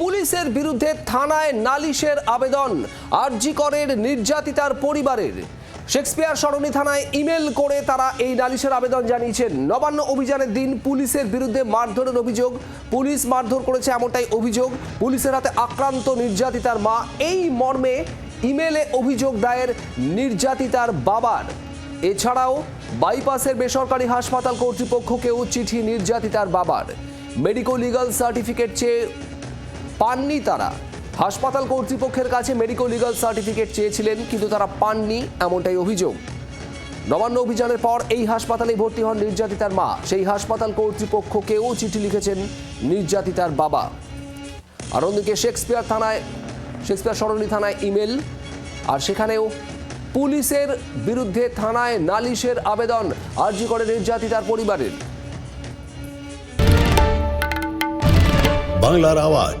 পুলিশের বিরুদ্ধে থানায় নালিশের আবেদন আরজিকরের নির্যাতিতার পরিবারের। শেক্সপিয়ার সরণি থানায় ইমেল করে তারা এই নালিশের আবেদন জানিয়েছেন নবান্ন অভিযানের দিন পুলিশের বিরুদ্ধে মারধরের অভিযোগ, পুলিশ মারধর করেছে এমনটাই অভিযোগ, পুলিশের হাতে আক্রান্ত নির্যাতিতার মা। এই মর্মে ইমেলে অভিযোগ দায়ের নির্যাতিতার বাবার। এছাড়াও বাইপাসের বেসরকারি হাসপাতাল কর্তৃপক্ষকেও চিঠি নির্যাতিতার বাবার। মেডিকো লিগাল সার্টিফিকেট চেয়ে পাননি তারা। হাসপাতাল কর্তৃপক্ষের কাছে মেডিকো লিগাল সার্টিফিকেট চেয়েছিলেন, কিন্তু তারা পাননি এমনটাই অভিযোগ। নবান্ন অভিযানের পর এই হাসপাতালে ভর্তি হন নির্যাতিতার মা। সেই হাসপাতাল কর্তৃপক্ষকেও চিঠি লিখেছেন নির্যাতিতার বাবা। আর অন্যদিকে শেক্সপিয়ার থানায়, শেক্সপিয়ার সরণি থানায় ইমেল। আর সেখানেও পুলিশের বিরুদ্ধে থানায় নালিশের আবেদন আর্জি করে নির্যাতিতার পরিবারের। বাংলার আওয়াজ